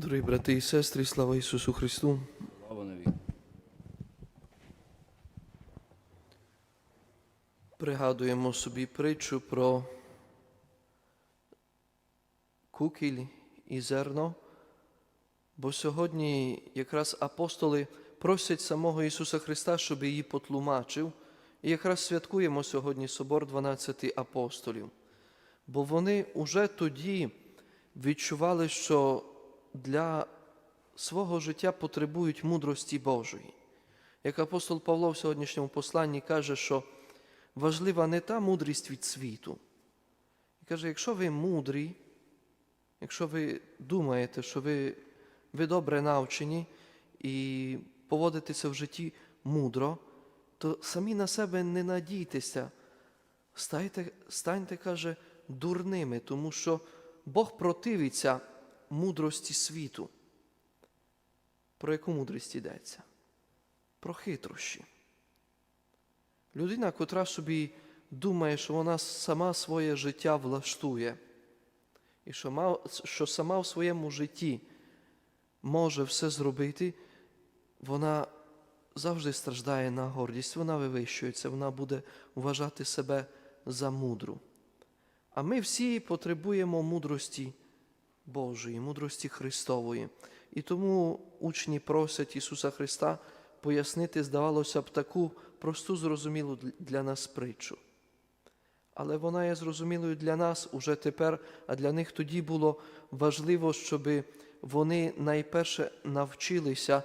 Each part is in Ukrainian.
Дорогі брати і сестри, слава Ісусу Христу! Слава навік. Пригадуємо собі притчу про кукіль і зерно, бо сьогодні якраз апостоли просять самого Ісуса Христа, щоб її потлумачив. І якраз святкуємо сьогодні Собор 12 апостолів. Бо вони уже тоді відчували, що для свого життя потребують мудрості Божої. Як апостол Павло в сьогоднішньому посланні каже, що важлива не та мудрість від світу. І каже, якщо ви мудрі, якщо ви думаєте, що ви, ви добре навчені і поводитеся в житті мудро, то самі на себе не надійтеся. Станьте, станьте, каже, дурними, тому що Бог противиться мудрості світу. Про яку мудрість йдеться? Про хитрощі. Людина, котра собі думає, що вона сама своє життя влаштує, і що, ма- що сама в своєму житті може все зробити, вона завжди страждає на гордість, вона вивищується, вона буде вважати себе за мудру. А ми всі потребуємо мудрості Божої, мудрості Христової. І тому учні просять Ісуса Христа пояснити, здавалося б, таку просту, зрозумілу для нас притчу. Але вона є зрозумілою для нас уже тепер, а для них тоді було важливо, щоб вони найперше навчилися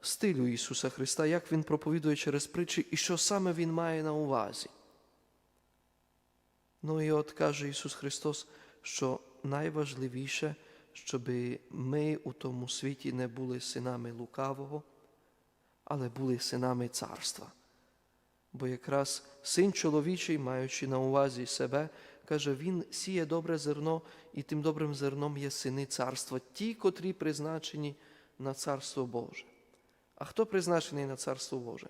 стилю Ісуса Христа, як Він проповідує через притчі і що саме Він має на увазі. Ну і от каже Ісус Христос, що найважливіше, щоб ми у тому світі не були синами лукавого, але були синами царства. Бо якраз син чоловічий, маючи на увазі себе, каже, він сіє добре зерно, і тим добрим зерном є сини царства, ті, котрі призначені на царство Боже. А хто призначений на царство Боже?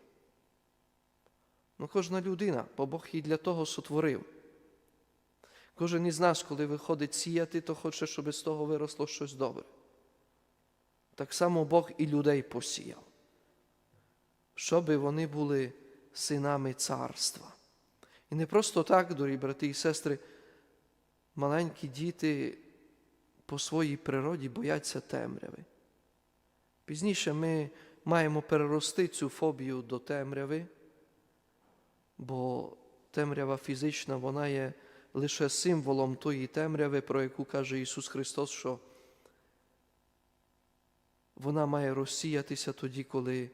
Ну, кожна людина, бо Бог її для того сотворив. Кожен із нас, коли виходить сіяти, то хоче, щоб з того виросло щось добре. Так само Бог і людей посіяв, щоб вони були синами царства. І не просто так, дорогі брати і сестри, маленькі діти по своїй природі бояться темряви. Пізніше ми маємо перерости цю фобію до темряви, бо темрява фізична, вона є лише символом тої темряви, про яку каже Ісус Христос, що вона має розсіятися тоді, коли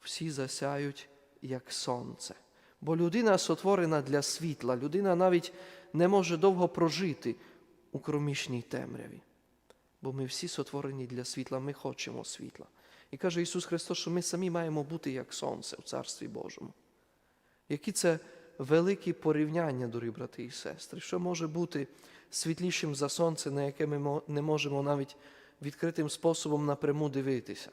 всі засяють, як сонце. Бо людина сотворена для світла, людина навіть не може довго прожити у кромішній темряві. Бо ми всі сотворені для світла, ми хочемо світла. І каже Ісус Христос, що ми самі маємо бути як сонце в Царстві Божому. Які це великі порівняння, дорогі брати і сестри, що може бути світлішим за сонце, на яке ми не можемо навіть відкритим способом напряму дивитися.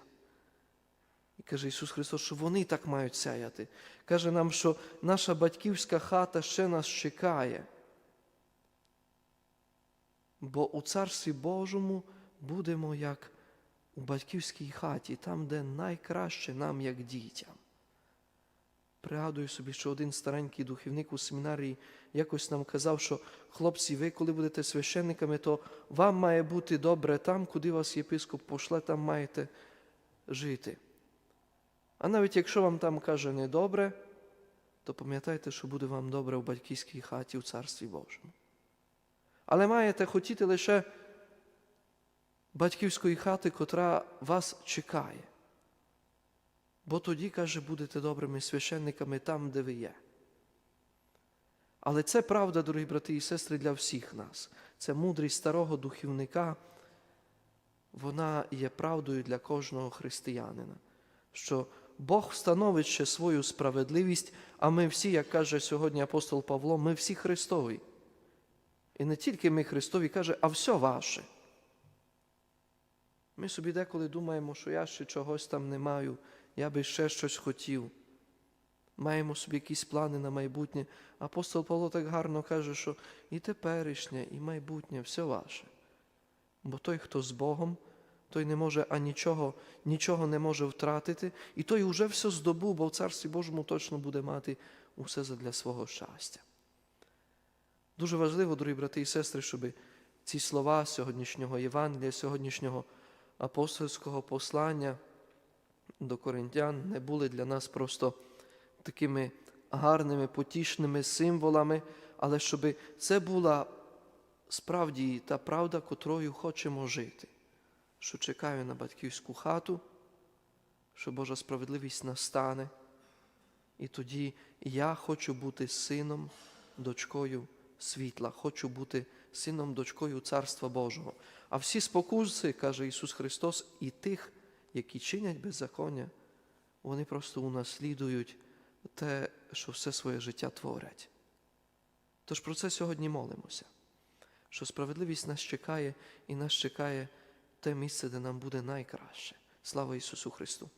І каже Ісус Христос, що вони так мають сяяти. Каже нам, що наша батьківська хата ще нас чекає. Бо у Царстві Божому будемо як у батьківській хаті, там, де найкраще нам, як дітям. Пригадую собі, що один старенький духовник у семінарії якось нам казав, що хлопці, ви, коли будете священниками, то вам має бути добре там, куди вас єпископ пошле, там маєте жити. А навіть якщо вам там каже недобре, то пам'ятайте, що буде вам добре в батьківській хаті у Царстві Божому. Але маєте хотіти лише батьківської хати, котра вас чекає. Бо тоді, каже, будете добрими священниками там, де ви є. Але це правда, дорогі брати і сестри, для всіх нас. Це мудрість старого духівника, вона є правдою для кожного християнина, що Бог встановить ще свою справедливість, а ми всі, як каже сьогодні апостол Павло, ми всі Христові. І не тільки ми Христові, каже, а все ваше. Ми собі деколи думаємо, що я ще чогось там не маю, я би ще щось хотів. Маємо собі якісь плани на майбутнє. Апостол Павло так гарно каже, що і теперішнє, і майбутнє все ваше. Бо той, хто з Богом, той не може а нічого, нічого не може втратити, і той уже все здобув, бо в Царстві Божому точно буде мати усе задля свого щастя. Дуже важливо, дорогі брати і сестри, щоб ці слова сьогоднішнього Євангелія, сьогоднішнього апостольського послання до коринтян не були для нас просто такими гарними, потішними символами, але щоб це була справді та правда, котрою хочемо жити, що чекаю на батьківську хату, що Божа справедливість настане, і тоді я хочу бути сином, дочкою світла, хочу бути сином, дочкою Царства Божого. А всі спокуси, каже Ісус Христос, і тих, які чинять беззаконня, вони просто унаслідують те, що все своє життя творять. Тож про це сьогодні молимося, що справедливість нас чекає і нас чекає те місце, де нам буде найкраще. Слава Ісусу Христу!